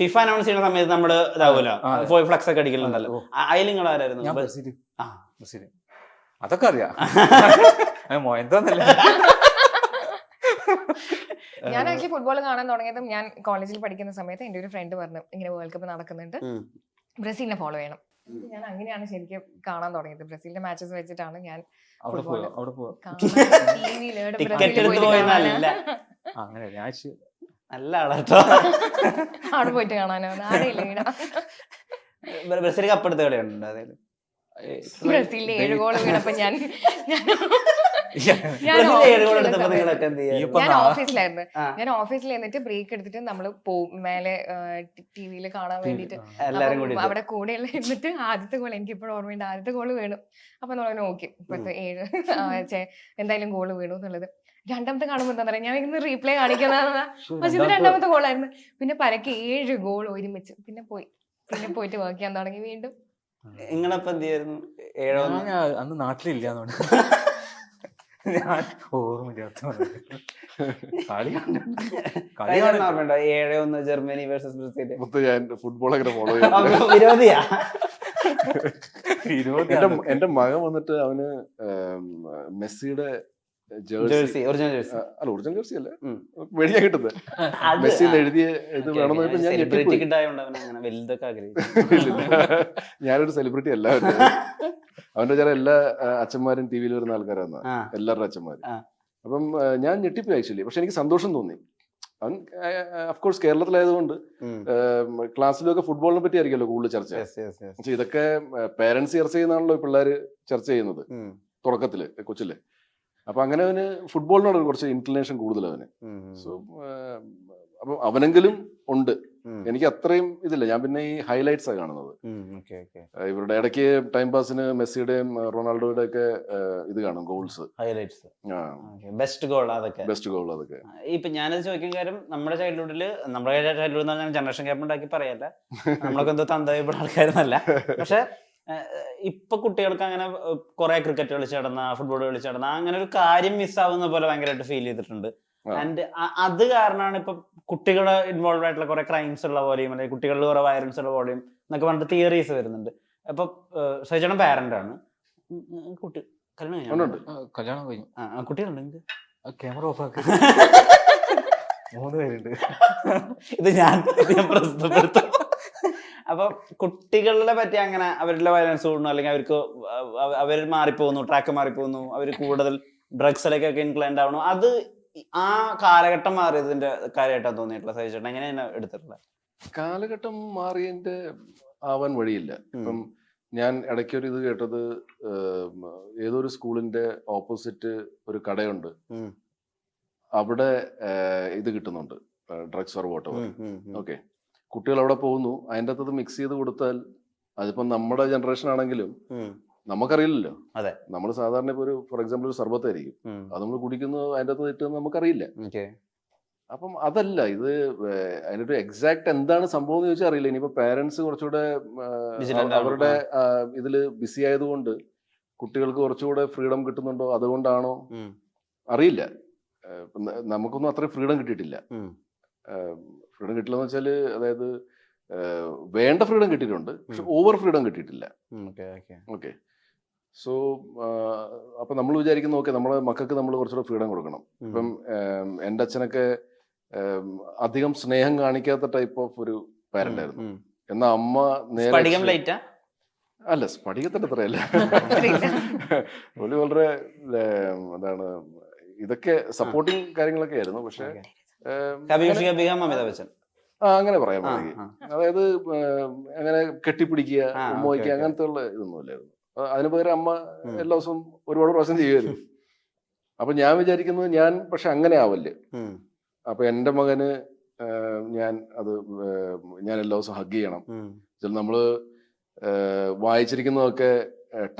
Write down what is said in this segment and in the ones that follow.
FIFA announce ചെയ്യുന്ന സമയത്ത് നമ്മൾ ഇതാവൂലോ ഫ്ലക്സ് ഒക്കെ അടിക്കലുണ്ടല്ലോ. അതിൽ നിങ്ങൾ ആരായിരുന്നു. അതൊക്കെ അറിയാം. മോയന്തോന്നല്ല ഞാൻ ആക്ച്വലി ഫുട്ബോൾ കാണാൻ തുടങ്ങിയതും ഞാൻ കോളേജിൽ പഠിക്കുന്ന സമയത്ത് എന്റെ ഒരു ഫ്രണ്ട് പറഞ്ഞു ഇങ്ങനെ വേൾഡ് കപ്പ് നടക്കുന്നുണ്ട്. ബ്രസീലിനെ ഫോളോ ചെയ്യണം. ഞാൻ അങ്ങനെയാണ് ശരിക്കും കാണാൻ തുടങ്ങിയത്. ബ്രസീലിന്റെ മാച്ചസ് വെച്ചിട്ടാണ് ഞാൻ ഫുട്ബോൾ ടിക്കറ്റ് എടുത്ത് പോയെന്നല്ല. അങ്ങനെ ഞാൻ നല്ല ആളാട്ടോ അവിടെ പോയിട്ട് കാണാനോ? ആരെയില്ല ബ്രസീൽ കപ്പെടുത്ത കളിയുണ്ട് അതായത് ഏയ്, ബ്രസീലിൽ ഏഴ് ഗോൾ വീണപ്പോ ഞാൻ ഓഫീസിലായിരുന്നു ഓഫീസിൽ എന്നിട്ട് ബ്രേക്ക് എടുത്തിട്ട് നമ്മൾ പോവും. മേലെ ടിവിയിൽ കാണാൻ വേണ്ടിട്ട് കൂടി അവിടെ കൂടെയുള്ള ഇരുന്നിട്ട് ആദ്യത്തെ ഗോൾ എനിക്ക് ഇപ്പോഴും ഓർമ്മയുണ്ട്. ആദ്യത്തെ ഗോൾ വീണു. അപ്പൊ നമ്മൾ നോക്കി ഇപ്പോഴത്തെ ഏഴ് എന്തായാലും ഗോൾ വീണു എന്നുള്ളത്. രണ്ടാമത്തെ കാണുമ്പോൾ എന്താ പറയാ ഞാൻ ഇന്ന് റീപ്ലേ കാണിക്കുന്നതാണ് ശ്ശോ, പക്ഷെ ഇത് രണ്ടാമത്തെ- ഗോളായിരുന്നു പിന്നെ പരക്കെ ഏഴ് ഗോൾ ഒരുമിച്ച്. പിന്നെ പോയി. പിന്നെ പോയിട്ട് വർക്ക് ചെയ്യാൻ തുടങ്ങി വീണ്ടും. നിങ്ങളപ്പോ എന്ത് ചെയ്യായിരുന്നു ഏഴോ ഒന്ന്? അന്ന് നാട്ടിലില്ല ഞാൻ ഓർമ്മയില്ലാത്ത ഒന്ന് ജർമ്മനി വേഴ്സസ് ബ്രസീൽ മൊത്തം ഞാൻ ഫുട്ബോൾ അങ്ങനെ ഫോളോ വിരോധിയാ? എന്റെ. മകൻ വന്നിട്ട് അവന് മെസ്സിയുടെ ജേഴ്സി ഒറിജിനൽ ജേഴ്സി അല്ല ഒറിജിനൽ ജേഴ്സി അല്ല. ഉം. മേടിക്കാൻ കിട്ടുന്നത് മെസ്സിയിൽ എഴുതിയ ഇത് വേണമെന്ന് ഞാൻ ഞെട്ടിപ്പോയി. വലുതൊക്കെ. ഞാനൊരു സെലിബ്രിറ്റി അല്ല അവന്റെ. അവന്റെ ചില എല്ലാ അച്ഛന്മാരും ടി വിയിൽ വരുന്ന ആൾക്കാരാണ്. എല്ലാവരുടെ അച്ഛന്മാരും. അപ്പം ഞാൻ ഞെട്ടിപ്പോയി ആക്ച്വലി പക്ഷെ എനിക്ക് സന്തോഷം തോന്നി. അവൻ അഫ്കോഴ്സ് കേരളത്തിലായതുകൊണ്ട്. ക്ലാസ്സിലൊക്കെ ഫുട്ബോളിനെ പറ്റി ആയിരിക്കുമല്ലോ കൂടുതൽ ചർച്ച. പക്ഷെ ഇതൊക്കെ പേരൻസ് ചർച്ച ചെയ്യുന്നതാണല്ലോ പിള്ളേർ ചർച്ച ചെയ്യുന്നത്. തുടക്കത്തിൽ കൊച്ചിൽ. അപ്പൊ അങ്ങനെ അവന് ഫുട്ബോളിനോട് കുറച്ച് ഇൻക്ലിനേഷൻ കൂടുതൽ അവന്. സോ അപ്പൊ അവനെങ്കിലും ഉണ്ട്. എനിക്ക് അത്രയും ഇതില്ല. ഞാൻ പിന്നെ ഈ ഹൈലൈറ്റ്സ് ആണ് കാണുന്നത്. ഇവരുടെ ഇടയ്ക്ക് ടൈം പാസിന് മെസ്സിയുടെയും റൊണാൾഡോയുടെ ഒക്കെ ഇത് കാണും ഗോൾസ് ഹൈലൈറ്റ്സ് ബെസ്റ്റ് ഗോൾ അതൊക്കെ. ബെസ്റ്റ് ഗോൾ അതൊക്കെ. ഇപ്പൊ ഞാനത് ചോദിക്കും കാര്യം നമ്മുടെ ചൈൽഡ്ഹുഡിൽ നമ്മുടെ ചൈൽഡ്ഹുഡ് ജനറേഷൻ ഗ്യാപ്പ് ഉണ്ടാക്കി പറയല്ല. നമ്മളൊക്കെ എന്തോ തന്തയപ്പെട്ട ആൾക്കാരെന്നല്ല. പക്ഷെ ഇപ്പൊ കുട്ടികൾക്ക് അങ്ങനെ കുറെ ക്രിക്കറ്റ് കളിച്ച് നടന്ന ഫുട്ബോൾ കളിച്ച് നടന്ന അങ്ങനെ ഒരു കാര്യം മിസ്സാവുന്ന പോലെ ഭയങ്കരമായിട്ട് ഫീൽ ചെയ്തിട്ടുണ്ട്. ആൻഡ് അത് കാരണമാണ് ഇപ്പൊ കുട്ടികളെ ഇൻവോൾവ് ആയിട്ടുള്ള കുറെ ക്രൈംസ് ഉള്ള പോലെയും അല്ലെങ്കിൽ കുട്ടികളിൽ കുറെ വയലൻസ് ഉള്ള പോലെയും എന്നൊക്കെ പറഞ്ഞിട്ട് തിയറീസ് വരുന്നുണ്ട്. അപ്പൊ സജണം പാരന്റ് ആണ്. കുട്ടി കല്യാണം കല്യാണം കഴിഞ്ഞു. കുട്ടികളുണ്ട് ക്യാമറ ഓഫ് ആക്കി. മൂന്ന് പേരുണ്ട്. ഇത് ഞാൻ പ്രസ്തുതപ്പെടുത്തും. അപ്പൊ കുട്ടികളെ പറ്റി അങ്ങനെ അവരുടെ വയലൻസ് കൂടുന്നു അല്ലെങ്കിൽ അവർക്ക് അവർ മാറിപ്പോകുന്നു ട്രാക്ക് മാറിപ്പോകുന്നു അവർ കൂടുതൽ ഡ്രഗ്സിലേക്കൊക്കെ ഇൻക്ലൈൻഡ് ആവണു അത് ആ കാലഘട്ടം മാറിയതിന്റെ കാര്യമായിട്ടാണ് തോന്നിയിട്ടുള്ള സഹിച്ചേട്ടൻ എങ്ങനെയാണ് എടുത്തിട്ടുള്ളത്? കാലഘട്ടം മാറിയതിന്റെ ആവാൻ വഴിയില്ല. ഇപ്പം ഞാൻ ഇടയ്ക്കൊരു ഇത് കേട്ടത് ഏതൊരു സ്കൂളിന്റെ ഓപ്പോസിറ്റ് ഒരു കടയുണ്ട്. അവിടെ ഇത് കിട്ടുന്നുണ്ട്. ഡ്രഗ്സ് ഓർ വോട്ടോ ഓക്കെ കുട്ടികൾ അവിടെ പോകുന്നു അതിന്റെ അത് മിക്സ് ചെയ്ത് കൊടുത്താൽ അതിപ്പം നമ്മുടെ ജനറേഷൻ ആണെങ്കിലും നമുക്കറിയില്ലല്ലോ. അതെ. നമ്മൾ സാധാരണ ഇപ്പോൾ ഒരു ഫോർ എക്സാമ്പിൾ ഒരു സർബത്തായിരിക്കും. അത് നമ്മൾ കുടിക്കുന്നു അതിന്റെ അകത്ത് ഇട്ട് നമുക്കറിയില്ല. അപ്പം അതല്ല ഇത് അതിന്റെ ഒരു എക്സാക്ട് എന്താണ് സംഭവം എന്ന് ചോദിച്ചാൽ അറിയില്ല. ഇനിയിപ്പോ പാരന്റ്സ് കുറച്ചുകൂടെ. അവരുടെ ഇതിൽ ബിസി ആയതുകൊണ്ട് കുട്ടികൾക്ക് കുറച്ചുകൂടെ ഫ്രീഡം കിട്ടുന്നുണ്ടോ? അതുകൊണ്ടാണോ? അറിയില്ല. ഇപ്പം നമുക്കൊന്നും അത്രയും ഫ്രീഡം കിട്ടിയിട്ടില്ല. ഫ്രീഡം കിട്ടില്ല എന്ന് വെച്ചാൽ അതായത് വേണ്ട ഫ്രീഡം കിട്ടിയിട്ടുണ്ട് പക്ഷെ ഓവർ ഫ്രീഡം കിട്ടിയിട്ടില്ല. ഓക്കെ സോ അപ്പൊ നമ്മൾ വിചാരിക്കുന്ന ഓക്കെ നമ്മുടെ മക്കൾക്ക് നമ്മൾ കുറച്ചുകൂടെ ഫ്രീഡം കൊടുക്കണം. ഇപ്പം എന്റെ എന്റെ അച്ഛനൊക്കെ അധികം സ്നേഹം കാണിക്കാത്ത ടൈപ്പ് ഓഫ് ഒരു പാരന്റ് ആയിരുന്നു. എന്നാ അമ്മ നേരെ അല്ല സ്ഫടികത്തിന്റെ അത്രയല്ല ഒരു വളരെ എന്താണ് ഇതൊക്കെ സപ്പോർട്ടിങ് കാര്യങ്ങളൊക്കെ ആയിരുന്നു. പക്ഷെ അമിതാഭ് ബച്ചൻ. ആ അങ്ങനെ പറയാം അതായത് അങ്ങനെ കെട്ടിപ്പിടിക്കുക ഉമ്മയ്ക്കുക അങ്ങനത്തെ ഉള്ള ഇതൊന്നുമില്ലായിരുന്നു. ഇല്ലായിരുന്നു അതിന് പകരം അമ്മ. എല്ലാ ദിവസവും ഒരുപാട് പ്രാവശ്യം ചെയ്യുമായിരുന്നു. അപ്പൊ ഞാൻ വിചാരിക്കുന്നത് ഞാൻ പക്ഷെ അങ്ങനെ ആവല്ലേ. അപ്പൊ എന്റെ മകന് ഞാൻ അത് ഞാൻ എല്ലാ ദിവസവും ഹഗ് ചെയ്യണം. നമ്മൾ വായിച്ചിരിക്കുന്നതൊക്കെ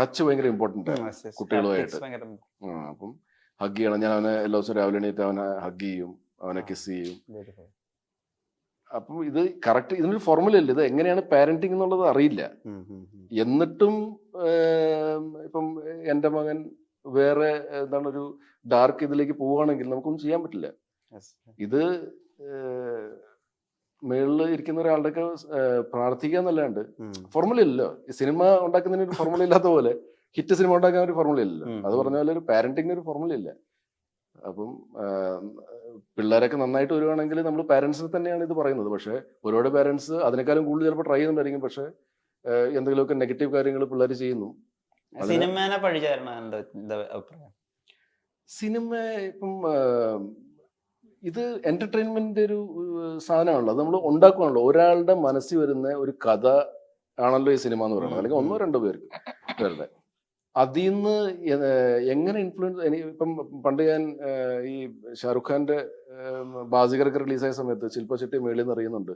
ടച്ച് ഭയങ്കര ഇമ്പോർട്ടന്റ് ആണ്. കുട്ടികളുമായിട്ട്. അപ്പം ഹഗ് ചെയ്യണം. ഞാൻ അവനെ എല്ലാ ദിവസവും രാവിലെ എണീറ്റ് അവനെ ഹഗ് ചെയ്യും. അവനെ കിസ് ചെയ്യും. അപ്പം ഇത് കറക്റ്റ് ഇതിനൊരു ഫോർമുല ഇല്ല. ഇത് എങ്ങനെയാണ് പാരന്റിങ് എന്നുള്ളത് അറിയില്ല. എന്നിട്ടും ഇപ്പം എന്റെ മകൻ വേറെ എന്താണ് ഒരു ഡാർക്ക് ഇതിലേക്ക് പോവുകയാണെങ്കിൽ നമുക്കൊന്നും ചെയ്യാൻ പറ്റില്ല. ഇത് മേളിൽ മേളിൽ ഇരിക്കുന്ന ഒരാളുടെ ഒക്കെ പ്രാർത്ഥിക്കുക എന്നല്ലാണ്ട് ഫോർമുല ഇല്ലല്ലോ. സിനിമ ഉണ്ടാക്കുന്നതിന് ഒരു ഫോർമുല ഇല്ലാത്ത പോലെ ഹിറ്റ് സിനിമ ഉണ്ടാക്കാൻ ഒരു ഫോർമുല ഇല്ലല്ലോ. അത് പറഞ്ഞ പോലെ ഒരു പാരന്റിങ്ങിന് ഒരു ഫോർമുല ഇല്ല. അപ്പം പിള്ളേരൊക്കെ നന്നായിട്ട് വരുവാണെങ്കിൽ നമ്മൾ പാരൻസിന് തന്നെയാണ് ഇത് പറയുന്നത്. പക്ഷേ ഒരുപാട് പാരൻസ് അതിനേക്കാളും കൂടുതൽ ചിലപ്പോൾ ട്രൈ ചെയ്യുന്നുണ്ടായിരിക്കും. പക്ഷേ എന്തെങ്കിലുമൊക്കെ നെഗറ്റീവ് കാര്യങ്ങൾ പിള്ളേർ ചെയ്യുന്നു. സിനിമേനെ അഭിപ്രായം? സിനിമ ഇപ്പം ഇത് എന്റർടൈൻമെന്റ് ഒരു സാധനമാണല്ലോ. അത് നമ്മൾ ഉണ്ടാക്കുകയാണല്ലോ ഒരാളുടെ മനസ്സിൽ വരുന്ന ഒരു കഥ ആണല്ലോ ഈ സിനിമ എന്ന് പറയുന്നത്. അല്ലെങ്കിൽ ഒന്നോ രണ്ടോ പേർക്ക്. പേരുടെ അതിൽ നിന്ന് എങ്ങനെ ഇൻഫ്ലുവൻസ് ഇപ്പം പണ്ട് ഞാൻ ഈ ഷാറുഖ് ഖാന്റെ ബാസികർക്ക് റിലീസായ സമയത്ത് ശില്പ ശെട്ടി മേളിൽ നിന്ന് അറിയുന്നുണ്ട്.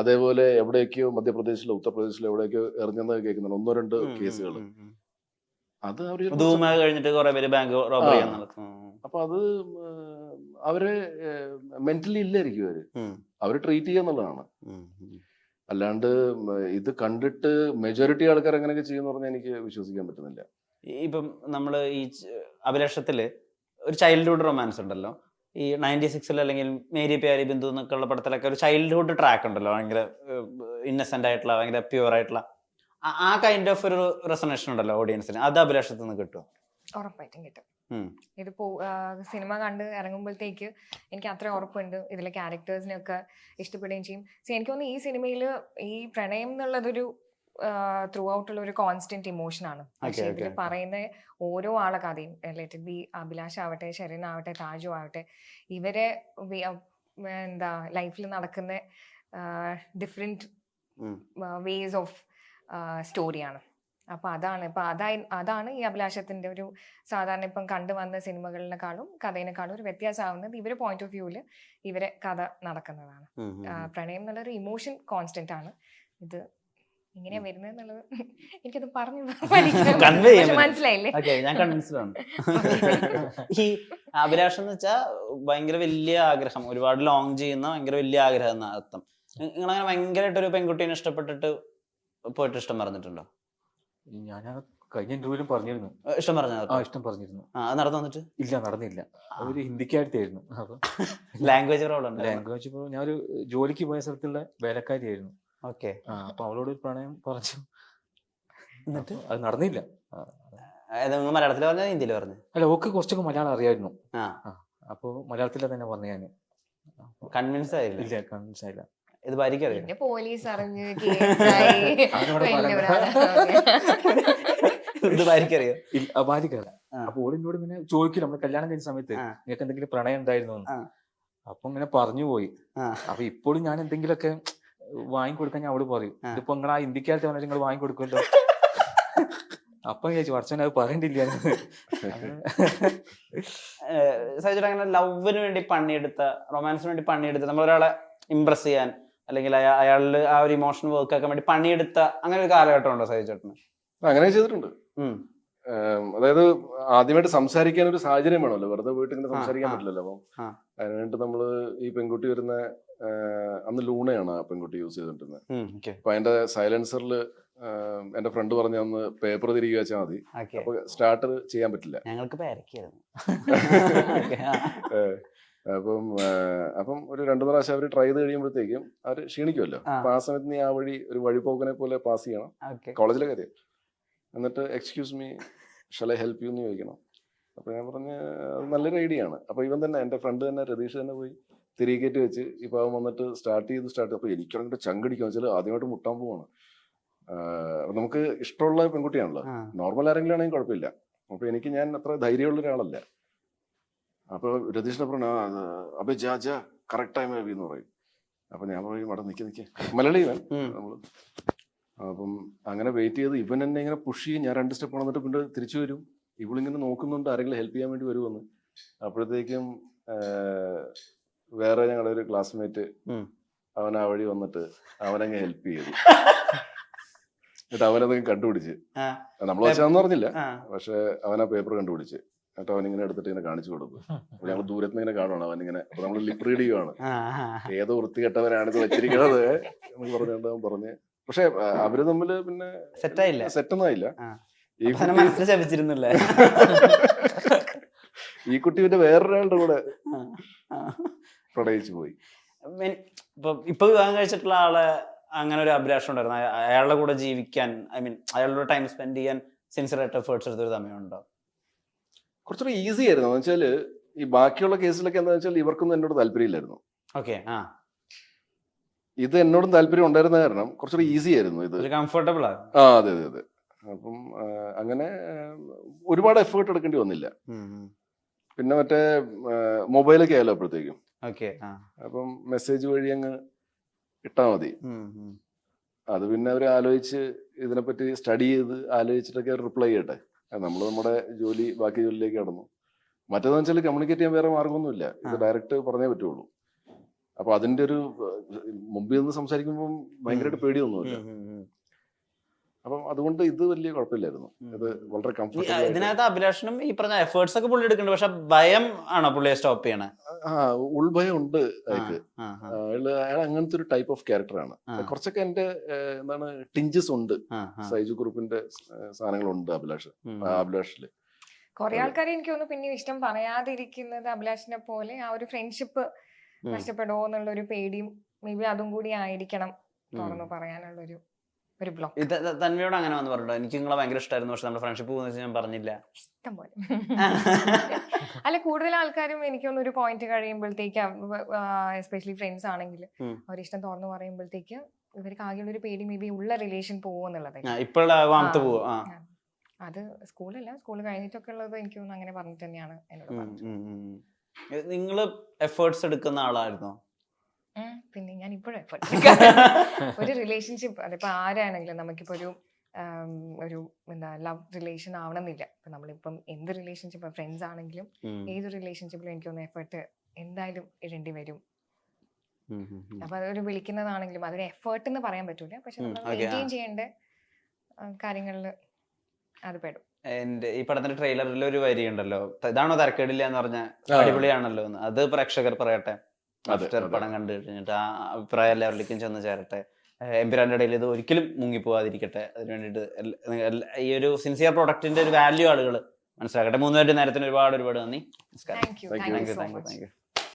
അതേപോലെ എവിടെയൊക്കെയോ മധ്യപ്രദേശിലോ ഉത്തർപ്രദേശിലോ എവിടെയൊക്കെയോ എറിഞ്ഞെന്ന് കേൾക്കുന്നുണ്ട്. ഒന്നോ രണ്ട് കേസുകൾ. അത് അവർ കഴിഞ്ഞിട്ട് കുറെ പേര് ബാങ്ക് റോബറി അപ്പൊ അത് അവരെ മെന്റലി ഇല്ലായിരിക്കും അവർ. അവർ ട്രീറ്റ് ചെയ്യുന്നുള്ളതാണ്. അല്ലാണ്ട് ഇത് കണ്ടിട്ട് മെജോറിറ്റി ആൾക്കാർ അങ്ങനെയൊക്കെ ചെയ്യുന്നു പറഞ്ഞാൽ എനിക്ക് വിശ്വസിക്കാൻ പറ്റുന്നില്ല. ഇപ്പം നമ്മൾ ഈ അഭിലാഷത്തിൽ ഒരു ചൈൽഡ്ഹുഡ് റൊമാൻസ് ഉണ്ടല്ലോ. ഈ നയന്റി സിക്സിൽ അല്ലെങ്കിൽ മേരി പ്യാരി ബിന്ദു എന്നൊക്കെ ഉള്ള പടത്തിലൊക്കെ ഒരു ചൈൽഡ്ഹുഡ് ട്രാക്ക് ഉണ്ടല്ലോ. ഭയങ്കര ഇന്നസെന്റ് ആയിട്ടുള്ള ഭയങ്കര പ്യുവർ ആയിട്ടുള്ള. ആ- കൈൻഡ് ഓഫ് ഒരു റെസണേഷൻ ഉണ്ടല്ലോ ഓഡിയൻസിന് അത് അഭിലാഷത്തിൽ നിന്ന് കിട്ടും ഉറപ്പായിട്ടും കിട്ടും. ഇത് സിനിമ കണ്ട് ഇറങ്ങുമ്പോഴത്തേക്ക് എനിക്ക് അത്ര ഉറപ്പുണ്ട്. ഇതിലെ ക്യാരക്ടേഴ്സിനെയൊക്കെ ഇഷ്ടപ്പെടുകയും ചെയ്യും. സോ എനിക്ക് തോന്നുന്നു ഈ സിനിമയിൽ ഈ പ്രണയം എന്നുള്ളതൊരു ത്രൂ ഉള്ള ഒരു കോൺസ്റ്റന്റ് ഇമോഷൻ ആണ്. പക്ഷെ ഇതിൽ പറയുന്ന ഓരോ ആളെ കഥയും ലെറ്റ് ബി അഭിലാഷ് ആവട്ടെ ഷെറിൻ ആവട്ടെ താജു ആവട്ടെ ഇവരെ എന്താ ലൈഫിൽ നടക്കുന്ന ഡിഫറെന്റ് വേസ് ഓഫ് സ്റ്റോറിയാണ് അപ്പൊ അതാണ് ഇപ്പൊ അതായി അതാണ് ഈ അഭിലാഷത്തിന്റെ ഒരു സാധാരണ ഇപ്പം കണ്ടുവന്ന സിനിമകളിനെക്കാളും കഥയിനെക്കാളും ഒരു വ്യത്യാസമാവുന്നത് ഇവരെ പോയിന്റ് ഓഫ് വ്യൂവിൽ ഇവരെ കഥ നടക്കുന്നതാണ്. പ്രണയം എന്നുള്ളൊരു ഇമോഷൻ കോൺസ്റ്റന്റ് ആണ്. ഇത് ഇങ്ങനെയാ വരുന്നത് എന്നുള്ളത് എനിക്കത് പറഞ്ഞു. മനസ്സിലായില്ലേ? ഓക്കെ ഞാൻ കൺവിൻസ്ഡാണ് ഈ അഭിലാഷം എന്ന് വെച്ചാൽ ഭയങ്കര വലിയ ആഗ്രഹം. ഒരുപാട് ലോങ് ചെയ്യുന്ന ഭയങ്കര വലിയ ആഗ്രഹം എന്ന അർത്ഥം. നിങ്ങളങ്ങനെ ഭയങ്കരമായിട്ട് ഒരു പെൺകുട്ടീനെ ഇഷ്ടപ്പെട്ടിട്ട് പോയിട്ട് ഇഷ്ടം പറഞ്ഞിട്ടുണ്ടോ? ഞാൻ ആ കഴിഞ്ഞ ഇന്റർവ്യൂലും പറഞ്ഞിരുന്നു. ഇഷ്ടം പറഞ്ഞ ആ ഇഷ്ടം പറഞ്ഞിരുന്നു. ആ നടന്നു വന്നിട്ട് ഇല്ല നടന്നില്ല. അതൊരു ഹിന്ദിക്കാരത്തിയായിരുന്നു അപ്പൊ ലാംഗ്വേജ് പ്രോബ്ലം ലാംഗ്വേജ് പ്രോബ്ലം ഞാൻ ഒരു ജോലിക്ക് പോയ സ്ഥലത്തുള്ള വേലക്കാരിയായിരുന്നു. ഓക്കെ. അപ്പൊ അവളോട് ഒരു പ്രണയം പറഞ്ഞു. എന്നിട്ട്? അത് നടന്നില്ല. മലയാളത്തിൽ പറഞ്ഞു ഹിന്ദിയിൽ പറഞ്ഞു അല്ല ഓക്ക് കുറച്ചൊക്കെ മലയാളം അറിയായിരുന്നു. അപ്പോ മലയാളത്തിലെ തന്നെ പറഞ്ഞു ഞാൻ കൺവിൻസ് ആയില്ല? ഇല്ല കൺവിൻസ് ആയില്ല. ഇത് ഭാര്യയ്ക്ക് അറിയാം? പിന്നെ പോലീസ് അറിഞ്ഞ്. ഇത് ഭാര്യയ്ക്ക് അറിയാം? ഇല്ല, ഭാര്യക്കല്ല ആ. അപ്പൊ ഓൾ എന്നോട് ഇങ്ങനെ ചോദിക്കില്ല. നമ്മൾ കല്യാണം കഴിഞ്ഞ സമയത്ത്. നിങ്ങൾക്ക് എന്തെങ്കിലും പ്രണയം ഉണ്ടായിരുന്നു. അപ്പൊ ഇങ്ങനെ പറഞ്ഞു പോയി. അപ്പൊ ഇപ്പോഴും ഞാൻ എന്തെങ്കിലുമൊക്കെ വാങ്ങിക്കൊടുക്കാൻ ഞാൻ അവൾ പറയും. ഇതിപ്പോ നിങ്ങൾ ആ ഇന്ത്യക്കാലത്ത് വന്നിട്ട് നിങ്ങൾ വാങ്ങിക്കൊടുക്കുമല്ലോ. അപ്പൊ ചേച്ചി വർഷം അത് പറയണ്ടില്ല. സജിട്ട് അങ്ങനെ ലവിന് വേണ്ടി പണിയെടുത്ത റൊമാൻസിന് വേണ്ടി പണിയെടുത്ത നമ്മൾ ഒരാളെ ഇംപ്രസ് ചെയ്യാൻ അല്ലെങ്കിൽ അയാ- അയാളിൽ ആ ഒരു ഇമോഷൻ വർക്ക് ആക്കാൻ വേണ്ടി പണിയെടുത്ത അങ്ങനെ ഒരു കാലഘട്ടം ഉണ്ടോ സജിച്ചേട്ടന് അങ്ങനെ ചെയ്തിട്ടുണ്ട്. അതായത് ആദ്യമായിട്ട് സംസാരിക്കാൻ ഒരു സാഹചര്യം വേണമല്ലോ. വെറുതെ വീട്ടിൽ ഇങ്ങനെ സംസാരിക്കാൻ പറ്റില്ലല്ലോ. അപ്പം അതിനായിട്ട് നമ്മൾ ഈ പെൺകുട്ടി വരുന്ന അന്ന് ലൂണയാണ് ആ പെൺകുട്ടി യൂസ് okay, അപ്പൊ അതിന്റെ സൈലൻസറിൽ എന്റെ ഫ്രണ്ട് പറഞ്ഞ അന്ന് പേപ്പർ തിരികെ വെച്ചാൽ മതി. അപ്പൊ സ്റ്റാർട്ടർ ചെയ്യാൻ പറ്റില്ല. ഞങ്ങൾക്ക് അപ്പം അപ്പം ഒരു രണ്ടു പ്രാവശ്യം അവർ ട്രൈ ചെയ്ത് കഴിയുമ്പോഴത്തേക്കും അവർ ക്ഷീണിക്കുമല്ലോ. അപ്പൊ ആ സമയത്ത് നീ ആ വഴി ഒരു വഴിപോക്കനെ പോലെ പാസ് ചെയ്യണം. കോളേജിലെ കാര്യം. എന്നിട്ട് excuse me shall help you എന്ന് ചോദിക്കണം. അപ്പൊ ഞാൻ പറഞ്ഞ അത് നല്ലൊരു ഐഡിയ ആണ് അപ്പൊ ഇവൻ തന്നെ എന്റെ ഫ്രണ്ട് തന്നെ രതീഷ് തന്നെ പോയി തിരികെ കയറ്റി വെച്ച് ഇപ്പൊ അവൻ വന്നിട്ട് സ്റ്റാർട്ട് ചെയ്ത് സ്റ്റാർട്ട് അപ്പൊ എനിക്കാണെങ്കിൽ ചങ്കടിക്കുക വെച്ചാൽ ആദ്യമായിട്ട് മുട്ടാൻ പോവാണ്. നമുക്ക് ഇഷ്ടമുള്ള പെൺകുട്ടിയാണല്ലോ. നോർമൽ ആരെങ്കിലും ആണെങ്കിൽ കുഴപ്പമില്ല. അപ്പോൾ എനിക്ക് ഞാൻ അത്ര ധൈര്യമുള്ള ഒരാളല്ല. അപ്പോൾ രതീഷിനെ പറഞ്ഞു അബേ ജാ ജാ കറക്റ്റ് ടൈം എന്ന് പറയും. അപ്പൊ ഞാൻ പറയും അവിടെ നിൽക്കി നിൽക്കി മലയാളി നമ്മൾ അപ്പം അങ്ങനെ വെയിറ്റ് ചെയ്ത് ഇവൻ എന്നെ ഇങ്ങനെ പുഷ് ചെയ്യും. ഞാൻ രണ്ട് സ്റ്റെപ്പ് വന്നിട്ട് പിന്നെ തിരിച്ചു വരും. ഇവളിങ്ങനെ നോക്കുന്നുണ്ട് ആരെങ്കിലും ഹെൽപ്പ് ചെയ്യാൻ വേണ്ടി വരുമെന്ന് അപ്പോഴത്തേക്കും വേറെ ഞങ്ങളുടെ ഒരു ക്ലാസ്മേറ്റ്. അവൻ ആ വഴി വന്നിട്ട് അവനങ്ങ് ഹെൽപ്പ് ചെയ്തു എന്നിട്ട് അവനത് കണ്ടുപിടിച്ച്. നമ്മൾ വെച്ചാന്ന് പറഞ്ഞില്ല. പക്ഷെ അവൻ ആ പേപ്പർ കണ്ടുപിടിച്ച് എന്നിട്ട് അവൻ ഇങ്ങനെ എടുത്തിട്ട് ഇങ്ങനെ കാണിച്ചു കൊടുക്കും ഞങ്ങൾ ദൂരത്ത് ഇങ്ങനെ കാണുവാണ് അവൻ ഇങ്ങനെ അപ്പൊ നമ്മൾ ലിപ് റീഡ് ചെയ്യുവാണ് ഏത് ആ. ഏതോ വൃത്തികെട്ടവനാണ് ഇത് വെച്ചിരിക്കുന്നത് എന്ന് പറഞ്ഞുകൊണ്ട് അവൻ പറഞ്ഞ് പക്ഷെ അവർ തമ്മിൽ പിന്നെ സെറ്റായില്ല ആയില്ല? സെറ്റ് ഒന്നും ആയില്ല. ഈ കുട്ടി പിന്നെ വേറൊരാളുടെ കൂടെ. പ്രണയിച്ചു പോയി. ഇപ്പൊ ഇപ്പൊ വിവാഹം കഴിച്ചിട്ടുള്ള ആളെ അങ്ങനെ ഒരു അഭിലാഷം ഉണ്ടായിരുന്നു. അയ- അയാളുടെ കൂടെ ജീവിക്കാൻ ഐ മീൻ അയാളുടെ ടൈം സ്പെൻഡ് ചെയ്യാൻ സിൻസിയർ ആയിട്ട് എഫേർട്സ് എടുത്തൊരു സമയമുണ്ടോ കുറച്ചുകൂടി ഈസി ആയിരുന്നു. എന്ന് വെച്ചാൽ ഈ ബാക്കിയുള്ള കേസിലൊക്കെ എന്താ വെച്ചാൽ ഇവർക്കൊന്നും എന്നോട് താല്പര്യമില്ലായിരുന്നു. ഓക്കെ ആ. ഇത് എന്നോടും താല്പര്യം ഉണ്ടായിരുന്ന കാരണം കുറച്ചുകൂടി ഈസി ആയിരുന്നു ഇത്. ഒരു കംഫർട്ടബിൾ ആണ് ആ അതെ അതെ അതെ. അപ്പം അങ്ങനെ ഒരുപാട് എഫേർട്ട് എടുക്കേണ്ടി വന്നില്ല. പിന്നെ മറ്റേ മൊബൈലൊക്കെ ആയാലോ അപ്പോഴത്തേക്കും. അപ്പം മെസ്സേജ് വഴി അങ്ങ് ഇട്ടാ മതി. അത് പിന്നെ അവർ ആലോചിച്ച് ഇതിനെപ്പറ്റി സ്റ്റഡി ചെയ്ത് ആലോചിച്ചിട്ടൊക്കെ റിപ്ലൈ ചെയ്യട്ടെ. നമ്മൾ നമ്മുടെ ജോലി ബാക്കി ജോലിയിലേക്ക് കടന്നു. മറ്റേതെന്ന് വെച്ചാൽ കമ്മ്യൂണിക്കേറ്റ് ചെയ്യാൻ വേറെ മാർഗമൊന്നുമില്ല ഇത് ഡയറക്റ്റ് പറഞ്ഞേ പറ്റുള്ളൂ. അപ്പൊ അതിന്റെ ഒരു മുമ്പിൽ നിന്ന് സംസാരിക്കുമ്പോൾ ഭയങ്കരമായിട്ട് പേടിയൊന്നുമില്ല. അപ്പം അതുകൊണ്ട് ഇത് വലിയ കുഴപ്പമില്ലായിരുന്നു. ഇത് വളരെ കംഫർട്ടബിൾ ഇതിനകത്ത് അഭിലാഷനും ഈ പറഞ്ഞ എഫേർട്സ് ഒക്കെ പുള്ളി എടുക്കുന്നുണ്ട്. പക്ഷെ ഭയം ആണോ പുള്ളിയെ സ്റ്റോപ്പ് ചെയ്യണേ? ആ ഉൾഭയം ഉണ്ട് അയാൾക്ക്. അയാൾ അങ്ങനത്തെ ഒരു ടൈപ്പ് ഓഫ് ക്യാരക്ടറാണ് ആണ്. കുറച്ചൊക്കെ എന്റെ എന്താണ് ടിഞ്ചസ് ഉണ്ട്. സൈജു കുറുപ്പിന്റെ സാധനങ്ങളുണ്ട് അഭിലാഷ്. അഭിലാഷിൽ. കുറെ. ആൾക്കാരെ എനിക്ക് തോന്നുന്നു പിന്നെ ഇഷ്ടം പറയാതിരിക്കുന്നത് അഭിലാഷിനെ പോലെ ആ ഒരു ഫ്രണ്ട്ഷിപ്പ് നഷ്ടപ്പെടുമോ എന്നുള്ള ഒരു പേടിയും മേ ബി അതും കൂടി ആയിരിക്കണം. തുറന്നു പറയാനുള്ള ഒരു ബ്ലോക്ക് ഇത് ത- തന്മയോട് അങ്ങനെ വന്ന് പറഞ്ഞോ എനിക്ക് നിങ്ങളെ ഭയങ്കര ഇഷ്ടമായിരുന്നു പക്ഷെ നമ്മുടെ ഫ്രണ്ട്ഷിപ്പ് പോകുന്ന ഞാൻ പറഞ്ഞില്ല. ഇഷ്ടം പോലെ അല്ല കൂടുതൽ ആൾക്കാരും എനിക്കൊന്ന് ഒരു പോയിന്റ് കഴിയുമ്പോഴത്തേക്ക് എസ്പെഷ്യലി ഫ്രണ്ട്സ് ആണെങ്കിൽ ഉം. അവരിഷ്ടം തുറന്നു പറയുമ്പോഴത്തേക്ക് ഇവർക്ക് ആകെയുള്ള ഒരു പേടി മേ ബി ഉള്ള റിലേഷൻ പോകുന്നുള്ളത് ആ, ഇപ്പോഴുള്ള വാമത്ത് ആ. പോവും? ആ. അത് സ്കൂളല്ല സ്കൂൾ കഴിഞ്ഞിട്ടൊക്കെ ഉള്ളത് എനിക്ക് തോന്നുന്നു അങ്ങനെ പറഞ്ഞിട്ട് തന്നെയാണ് എന്നോട് പറഞ്ഞത്. നിങ്ങൾ എഫേർട്സ് എടുക്കുന്ന ആളായിരുന്നോ? പിന്നെ ഞാൻ ഇപ്പോഴും ഒരു റിലേഷൻഷിപ്പ് അതിപ്പോ ആരാണെങ്കിലും നമുക്കിപ്പോ ഒരു ഒരു എന്താ ലവ് റിലേഷൻ ആവണമെന്നില്ല. ഇപ്പൊ നമ്മളിപ്പം എന്ത് റിലേഷൻഷിപ്പ് ഫ്രണ്ട്സ് ആണെങ്കിലും ഏത് റിലേഷൻഷിപ്പിലും എനിക്കൊന്ന് എഫേർട്ട് എന്തായാലും ഇടേണ്ടി വരും. അപ്പൊ അതൊരു വിളിക്കുന്നതാണെങ്കിലും അതൊരു എഫേർട്ട് എന്ന് പറയാൻ പറ്റൂല. പക്ഷെ നമ്മൾ മെയിന്റെയിൻ ചെയ്യേണ്ട കാര്യങ്ങളിൽ അത് പെടും. എന്റെ ഈ പടത്തിന്റെ ട്രെയിലറിൽ ഒരു വരി ഉണ്ടല്ലോ ഇതാണോ തരക്കേടില്ല എന്ന് പറഞ്ഞ അടിപൊളിയാണല്ലോ എന്ന്. അത് പ്രേക്ഷകർ പറയട്ടെ. അതെ. പടം കണ്ടു കഴിഞ്ഞിട്ട് ആ അഭിപ്രായം എല്ലാവരിലേക്കും ചെന്ന് ചേരട്ടെ. എംപിരാന്റെ ഇടയിൽ ഇത് ഒരിക്കലും മുങ്ങിപ്പോവാതിരിക്കട്ടെ അതിന് വേണ്ടിയിട്ട് ഈ ഒരു സിൻസിയർ പ്രൊഡക്റ്റിന്റെ ഒരു വാല്യൂ ആളുകൾ മനസ്സിലാക്കട്ടെ. മൂന്നുപേരുടെ നേരത്തിന് ഒരുപാട് ഒരുപാട് നന്ദി. നമസ്കാരം. Thank you thank you thank you